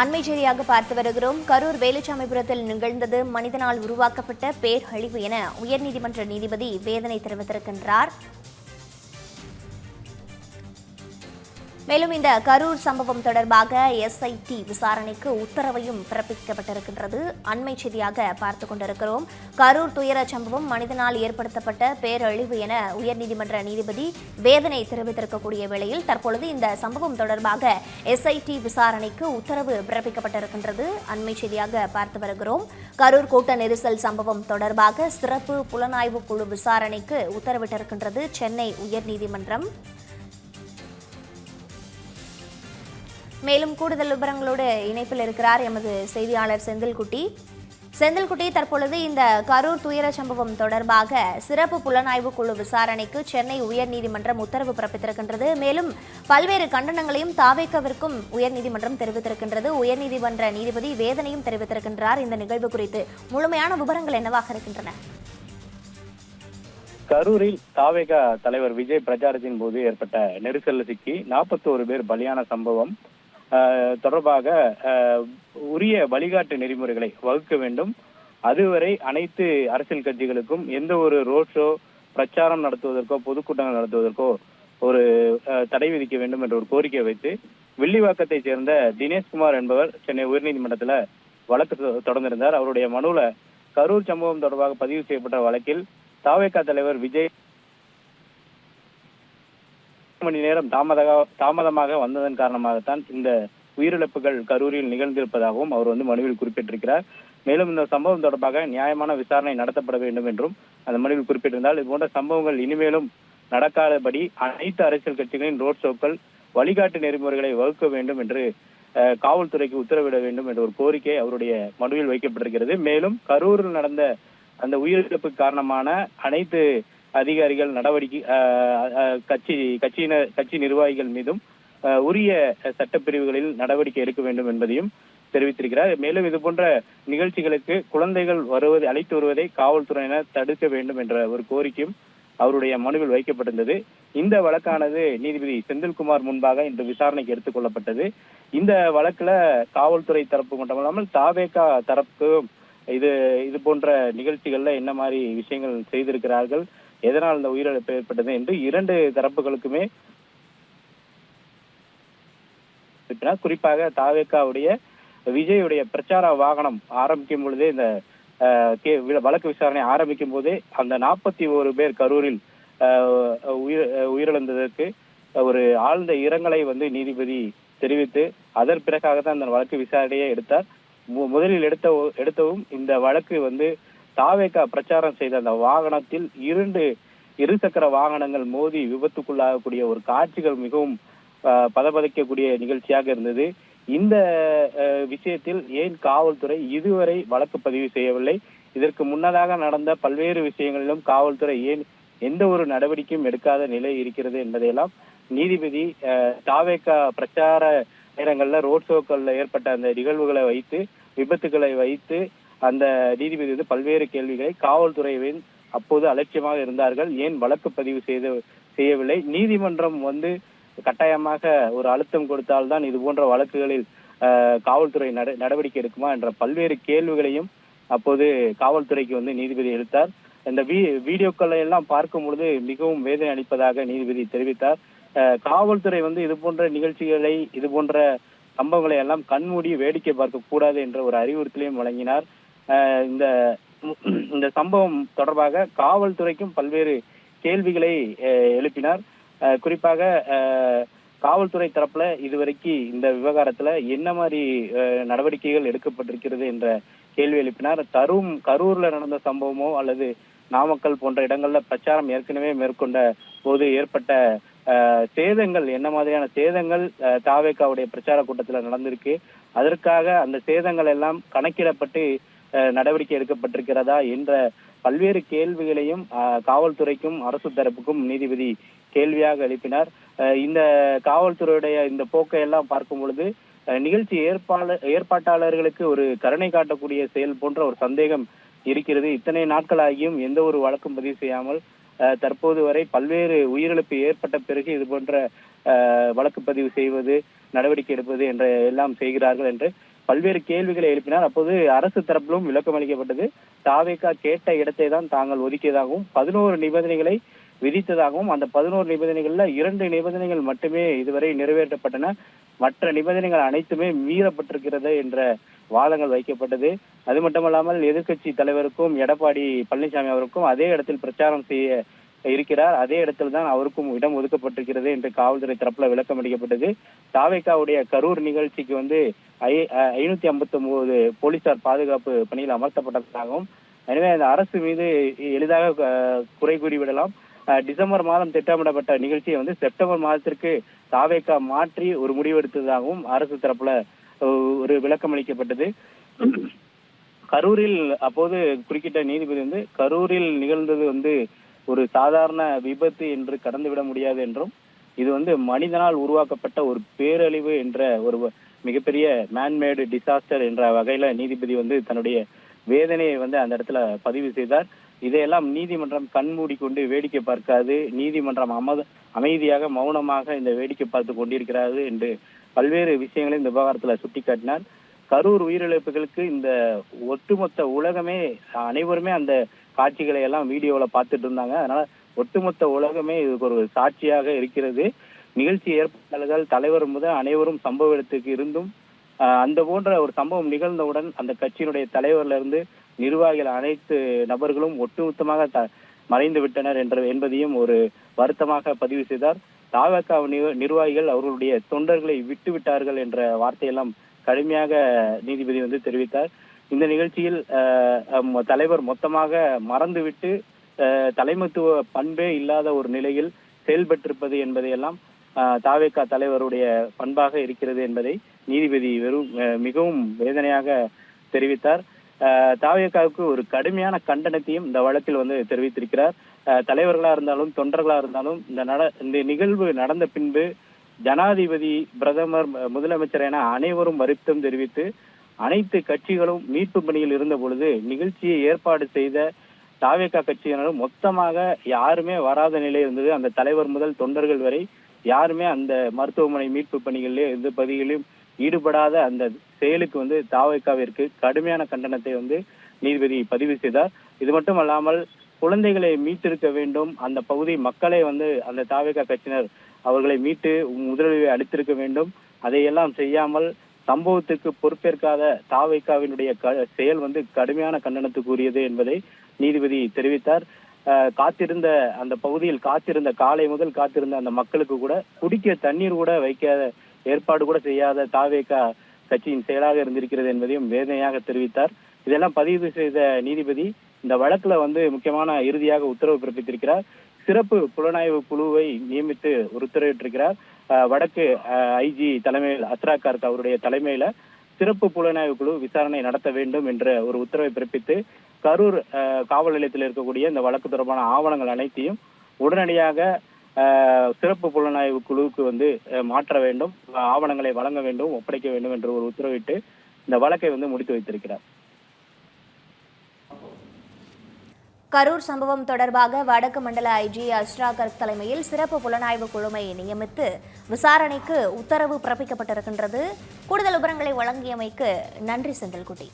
அண்மை செய்தியாக பார்த்து வருகிறோம். கரூர் வேலுச்சாமிபுரத்தில் நிகழ்ந்தது மனிதனால் உருவாக்கப்பட்ட பேரழிவு என உயர்நீதிமன்ற நீதிபதி வேதனை தெரிவித்திருக்கின்றார். மேலும் இந்த கரூர் சம்பவம் தொடர்பாக எஸ்ஐடி விசாரணைக்கு உத்தரவையும் பிறப்பிக்கப்பட்டிருக்கின்றது. அண்மை செய்தியாக பார்த்து கொண்டிருக்கிறோம். கரூர் துயர சம்பவம் மனிதனால் ஏற்படுத்தப்பட்ட பேரழிவு என உயர்நீதிமன்ற நீதிபதி வேதனை தெரிவித்திருக்கக்கூடிய வேளையில் தற்பொழுது இந்த சம்பவம் தொடர்பாக எஸ்ஐடி விசாரணைக்கு உத்தரவு பிறப்பிக்கப்பட்டிருக்கின்றது. அண்மை செய்தியாக பார்த்து வருகிறோம். கரூர் கூட்ட நெரிசல் சம்பவம் தொடர்பாக சிறப்பு புலனாய்வு குழு விசாரணைக்கு உத்தரவிட்டிருக்கின்றது சென்னை உயர்நீதிமன்றம். மேலும் கூடுதல் விவரங்களோடு இணைப்பில் இருக்கிறார் எமது செய்தியாளர் செந்தில்குட்டி. செந்தில்குட்டி தற்பொழுது இந்த கரூர் துயர சம்பவம் தொடர்பாக சிறப்பு புலனாய்வு குழு விசாரணைக்கு சென்னை உயர்நீதிமன்றம் உத்தரவு பிறப்பித்திருக்கின்றது. மேலும் பல்வேறு கண்டனங்களையும் தாவேக்கவிற்கும் உயர்நீதிமன்றம் தெரிவித்திருக்கின்றது. உயர்நீதிமன்ற நீதிபதி வேதனையும் தெரிவித்திருக்கின்றார். இந்த நிகழ்வு குறித்து முழுமையான விவரங்கள் என்னவாக இருக்கின்றன? கரூரில் தாவேகா தலைவர் விஜய் பிரச்சாரத்தின் போது ஏற்பட்ட நெரிசல்ல சிக்கி நாற்பத்தோரு பேர் பலியான சம்பவம் தொடர்பாக உரிய வழிகாட்டு நெறிமுறைகளை வகுக்க வேண்டும். அதுவரை அனைத்து அரசியல் கட்சிகளுக்கும் எந்த ஒரு ரோட் ஷோ பிரச்சாரம் நடத்துவதற்கோ பொதுக்கூட்டங்கள் நடத்துவதற்கோ ஒரு தடை விதிக்க வேண்டும் என்ற ஒரு கோரிக்கை வைத்து வில்லிவாக்கத்தை சேர்ந்த தினேஷ்குமார் என்பவர் சென்னை உயர்நீதிமன்றத்துல வழக்கு தொ- தொடர்ந்திருந்தார். அவருடைய மனுல கரூர் சம்பவம் தொடர்பாக பதிவு செய்யப்பட்ட வழக்கில் தாவேகா தலைவர் விஜய் மணி நேரம் தாமதாக தாமதமாக வந்ததன் காரணமாகத்தான் இந்த உயிரிழப்புகள் கரூரில் நிகழ்ந்திருப்பதாகவும் அவர் வந்து மனுவில் குறிப்பிட்டிருக்கிறார். மேலும் இந்த சம்பவம் தொடர்பாக நியாயமான விசாரணை நடத்தப்பட வேண்டும் என்றும் அந்த மனுவில் குறிப்பிட்டிருந்தால் இதுபோன்ற சம்பவங்கள் இனிமேலும் நடக்காதபடி அனைத்து அரசியல் கட்சிகளின் ரோட் ஷோக்கள் வழிகாட்டு நெறிமுறைகளை வகுக்க வேண்டும் என்று அஹ், காவல்துறைக்கு உத்தரவிட வேண்டும் என்ற ஒரு கோரிக்கை அவருடைய மனுவில் வைக்கப்பட்டிருக்கிறது. மேலும் கரூரில் நடந்த அந்த உயிரிழப்பு காரணமான அனைத்து அதிகாரிகள் நடவடிக்கை கட்சி கட்சியினர் கட்சி நிர்வாகிகள் மீதும் உரிய சட்டப்பிரிவுகளில் நடவடிக்கை எடுக்க வேண்டும் என்பதையும் தெரிவித்திருக்கிறார். மேலும் இது போன்ற நிகழ்ச்சிகளுக்கு குழந்தைகள் வருவதை அழைத்து வருவதை காவல்துறையினர் தடுக்க வேண்டும் என்ற ஒரு கோரிக்கையும் அவருடைய மனுவில் வைக்கப்பட்டிருந்தது. இந்த வழக்கானது நீதிபதி செந்தில்குமார் முன்பாக இன்று விசாரணைக்கு எடுத்துக் கொள்ளப்பட்டது. இந்த வழக்குல காவல்துறை தரப்பு மட்டுமல்லாமல் தாவேகா தரப்பு இது இது போன்ற நிகழ்ச்சிகள்ல என்ன மாதிரி விஷயங்கள் செய்திருக்கிறார்கள் எதனால் இந்த உயிரிழப்பு ஏற்பட்டது என்று இரண்டு தரப்புகளுக்குமே குறிப்பாக தாவேக்காவுடைய விஜயுடைய பிரச்சார வாகனம் ஆரம்பிக்கும் பொழுதே இந்த வழக்கு விசாரணை ஆரம்பிக்கும் போதே அந்த நாற்பத்தி ஒரு பேர் கரூரில் உயிர் உயிரிழந்ததற்கு ஒரு ஆழ்ந்த இரங்கலை வந்து நீதிபதி தெரிவித்து அதன் பிறகாக தான் அந்த வழக்கு விசாரணையை எடுத்தார். முதலில் எடுத்த எடுத்தவும் இந்த வழக்கு வந்து தாவேக்கா பிரச்சாரம் செய்த அந்த வாகனத்தில் இரண்டு இருசக்கர வாகனங்கள் மோதி விபத்துக்குள்ளாகக்கூடிய ஒரு காட்சிகள் மிகவும் பதபதைக்கக்கூடிய நிகழ்ச்சியாக இருந்தது. இந்த விஷயத்தில் ஏன் காவல்துறை இதுவரை வழக்கு பதிவு செய்யவில்லை? இதற்கு முன்னதாக நடந்த பல்வேறு விஷயங்களிலும் காவல்துறை ஏன் எந்த ஒரு நடவடிக்கையும் எடுக்காத நிலை இருக்கிறது என்பதையெல்லாம் நீதிபதி தாவேக்கா பிரச்சார நேரங்கள்ல ரோட் ஷோக்கள்ல ஏற்பட்ட அந்த நிகழ்வுகளை வைத்து விபத்துகளை வைத்து அந்த நீதிபதி வந்து பல்வேறு கேள்விகளை காவல்துறையின் அப்போது அலட்சியமாக இருந்தார்கள். ஏன் வழக்கு பதிவு செய்த செய்யவில்லை? நீதிமன்றம் வந்து கட்டாயமாக ஒரு அழுத்தம் கொடுத்தால்தான் இது போன்ற வழக்குகளில் காவல்துறை நடவடிக்கை எடுக்குமா என்ற பல்வேறு கேள்விகளையும் அப்போது காவல்துறைக்கு வந்து நீதிபதி எடுத்தார் இந்த வீ வீடியோக்களை எல்லாம் பார்க்கும் பொழுது மிகவும் வேதனை அளிப்பதாக நீதிபதி தெரிவித்தார். அஹ், காவல்துறை வந்து இது போன்ற நிகழ்ச்சிகளை இது போன்ற சம்பவங்களை எல்லாம் கண்மூடி வேடிக்கை பார்க்க கூடாது என்ற ஒரு அறிவுறுத்தலையும் வழங்கினார். இந்த இந்த சம்பவம் தொடர்பாக காவல்துறைக்கும் பல்வேறு கேள்விகளை எழுப்பினார். குறிப்பாக காவல்துறை தரப்புல இதுவரைக்கும் இந்த விவகாரத்துல என்ன மாதிரி நடவடிக்கைகள் எடுக்கப்பட்டிருக்கிறது என்ற கேள்வி எழுப்பினார். தரும் கரூர்ல நடந்த சம்பவமோ அல்லது நாமக்கல் போன்ற இடங்கள்ல பிரச்சாரம் ஏற்கனவே மேற்கொண்ட போது ஏற்பட்ட சேதங்கள் என்ன மாதிரியான சேதங்கள் தாவேக்காவுடைய பிரச்சார கூட்டத்துல நடந்திருக்கு. அதற்காக அந்த சேதங்கள் எல்லாம் கணக்கிடப்பட்டு நடவடிக்கை எடுக்கப்பட்டிருக்கிறதா என்ற பல்வேறு கேள்விகளையும் காவல்துறைக்கும் அரசு தரப்புக்கும் நீதிபதி கேள்வியாக எழுப்பினார். இந்த காவல்துறையுடைய இந்த போக்கை எல்லாம் பார்க்கும் பொழுது நிகழ்ச்சி ஏற்பாளர் ஏற்பாட்டாளர்களுக்கு ஒரு கருணை காட்டக்கூடிய செயல் போன்ற ஒரு சந்தேகம் இருக்கிறது. இத்தனை நாட்களாகியும் எந்த ஒரு வழக்கும் பதிவு செய்யாமல் அஹ், தற்போது வரை பல்வேறு உயிரிழப்பு ஏற்பட்ட பிறகு இது போன்ற அஹ், வழக்கு பதிவு செய்வது நடவடிக்கை எடுப்பது என்ற எல்லாம் செய்கிறார்கள் என்று பல்வேறு கேள்விகளை எழுப்பினார். அப்போது அரசு தரப்பிலும் விளக்கம் அளிக்கப்பட்டது. தாவேகா கேட்ட இடத்தை தான் தாங்கள் ஒதுக்கியதாகவும் பதினோரு நிபந்தனைகளை விதித்ததாகவும் அந்த பதினோரு நிபந்தனைகள்ல இரண்டு நிபந்தனைகள் மட்டுமே இதுவரை நிறைவேற்றப்பட்டன. மற்ற நிபந்தனைகள் அனைத்துமே மீறப்பட்டிருக்கிறது என்ற வாதங்கள் வைக்கப்பட்டது. அது மட்டுமல்லாமல் எதிர்க்கட்சி தலைவருக்கும் எடப்பாடி பழனிசாமி அவருக்கும் அதே இடத்தில் பிரச்சாரம் செய்ய இருக்கிறார். அதே இடத்தில் தான் அவருக்கும் இடம் ஒதுக்கப்பட்டிருக்கிறது என்று காவல்துறை தரப்புல விளக்கம் அளிக்கப்பட்டது. தாவேக்காவுடைய கரூர் நிகழ்ச்சிக்கு வந்து ஐ ஐநூத்தி ஐம்பத்தி ஒன்பது போலீசார் பாதுகாப்பு பணியில் அமர்த்தப்பட்டதாகவும் எனவே அந்த அரசு மீது எளிதாக குறை கூறிவிடலாம். அஹ், டிசம்பர் மாதம் திட்டமிடப்பட்ட நிகழ்ச்சியை வந்து செப்டம்பர் மாதத்திற்கு தாவேக்கா மாற்றி ஒரு முடிவெடுத்ததாகவும் அரசு தரப்புல ஒரு விளக்கம் அளிக்கப்பட்டது. கரூரில் அப்போது குறுக்கிட்ட நீதிபதி வந்து கரூரில் நிகழ்ந்தது வந்து ஒரு சாதாரண விபத்து என்று கடந்துவிட முடியாது என்றும் இது வந்து மனிதனால் உருவாக்கப்பட்ட ஒரு பேரழிவு என்ற ஒரு மிகப்பெரிய மேன்மேடு டிசாஸ்டர் என்ற வகையில நீதிபதி வந்து தன்னுடைய வேதனையை வந்து அந்த இடத்துல பதிவு செய்தார். இதையெல்லாம் நீதிமன்றம் கண்மூடி கொண்டு வேடிக்கை பார்க்காது. நீதிமன்றம் அமத அமைதியாக மௌனமாக இந்த வேடிக்கை பார்த்து கொண்டிருக்கிறது என்று பல்வேறு விஷயங்களை இந்த விவகாரத்துல சுட்டிக்காட்டினார். கரூர் உயிரிழப்புகளுக்கு இந்த ஒட்டுமொத்த உலகமே அனைவருமே அந்த காட்சிகளை எல்லாம் வீடியோவில் பார்த்துட்டு இருந்தாங்க அதனால ஒட்டுமொத்த உலகமே இதுக்கு ஒரு சாட்சியாக இருக்கிறது. நிகழ்ச்சி ஏற்பாட்டாளர்கள் தலைவர் முதல் அனைவரும் சம்பவ இடத்துக்கு இருந்தும் அந்த போன்ற ஒரு சம்பவம் நிகழ்ந்தவுடன் அந்த கட்சியினுடைய தலைவர்ல இருந்து நிர்வாகிகள் அனைத்து நபர்களும் ஒட்டுமொத்தமாக த- மறைந்து விட்டனர் என்ற என்பதையும் ஒரு வருத்தமாக பதிவு செய்தார். தாவக நிர்வாகிகள் அவர்களுடைய தொண்டர்களை விட்டு விட்டார்கள் என்ற வார்த்தையெல்லாம் கடுமையாக நீதிபதி வந்து தெரிவித்தார். இந்த நிகழ்ச்சியில் தலைவர் மொத்தமாக மறந்துவிட்டு தலைமைத்துவ பண்பே இல்லாத ஒரு நிலையில் செயல்பட்டிருப்பது என்பதையெல்லாம் தாவேக்கா தாவேகா தலைவருடைய பண்பாக இருக்கிறது என்பதை நீதிபதி வெறும் மிகவும் வேதனையாக தெரிவித்தார். தாவேக்காவுக்கு ஒரு கடுமையான கண்டனத்தையும் இந்த வழக்கில் வந்து தெரிவித்திருக்கிறார். தலைவர்களா இருந்தாலும் தொண்டர்களா இருந்தாலும் இந்த நட இந்த நிகழ்வு நடந்த பின்பு ஜனாதிபதி பிரதமர் முதலமைச்சர் என அனைவரும் வருத்தம் தெரிவித்து அனைத்து கட்சிகளும் மீட்பு பணியில் இருந்த பொழுது நிகழ்ச்சியை ஏற்பாடு செய்த தாவேகா கட்சியினரும் மொத்தமாக யாருமே வராத நிலை இருந்தது. அந்த தலைவர் முதல் தொண்டர்கள் வரை யாருமே அந்த மருத்துவமனை மீட்பு பணிகளிலே எந்த பகுதிகளிலும் ஈடுபடாத அந்த செயலுக்கு வந்து தாவேக்காவிற்கு கடுமையான கண்டனத்தை வந்து நீதிபதி பதிவு செய்தார். இது மட்டும் அல்லாமல் குழந்தைகளை மீட்டிருக்க வேண்டும். அந்த பகுதி மக்களை வந்து அந்த தாவேகா கட்சியினர் அவர்களை மீட்டு முதலுதவி அளித்திருக்க வேண்டும். அதையெல்லாம் செய்யாமல் சம்பவத்துக்கு பொறுப்பேற்காத தாவைக்காவினுடைய க- செயல் வந்து கடுமையான கண்டனத்துக்குரியது என்பதை நீதிபதி தெரிவித்தார். காத்திருந்த அந்த பகுதியில் காத்திருந்த காலை முதல் காத்திருந்த அந்த மக்களுக்கு கூட குடிக்க தண்ணீர் கூட வைக்காத ஏற்பாடு கூட செய்யாத தாவேகா கட்சியின் செயலாக இருந்திருக்கிறது என்பதையும் வேதனையாக தெரிவித்தார். இதெல்லாம் பதிவு செய்த நீதிபதி இந்த வழக்குல வந்து முக்கியமான இறுதியாக உத்தரவு பிறப்பித்திருக்கிறார். சிறப்பு புலனாய்வு குழுவை நியமித்து உத்தரவிட்டிருக்கிறார். வடக்கு ஐஜி தலைமையில் அத்ரா கார்க் அவருடைய தலைமையில சிறப்பு புலனாய்வு குழு விசாரணை நடத்த வேண்டும் என்ற ஒரு உத்தரவை பிறப்பித்து கரூர் காவல் நிலையத்தில் இருக்கக்கூடிய இந்த வழக்கு தொடர்பான ஆவணங்கள் அனைத்தையும் உடனடியாக சிறப்பு புலனாய்வு குழுவுக்கு வந்து மாற்ற வேண்டும் ஆவணங்களை வழங்க வேண்டும் ஒப்படைக்க வேண்டும் என்று ஒரு உத்தரவிட்டு இந்த வழக்கை வந்து முடித்து வைத்திருக்கிறார். கரூர் சம்பவம் தொடர்பாக வடக்கு மண்டல ஐஜி அஸ்ரா கர்க் தலைமையில் சிறப்பு புலனாய்வு குழுமை நியமித்து விசாரணைக்கு உத்தரவு பிறப்பிக்கப்பட்டிருக்கின்றது. கூடுதல் விவரங்களை வழங்கியமைக்கு நன்றி செந்தில்குட்டி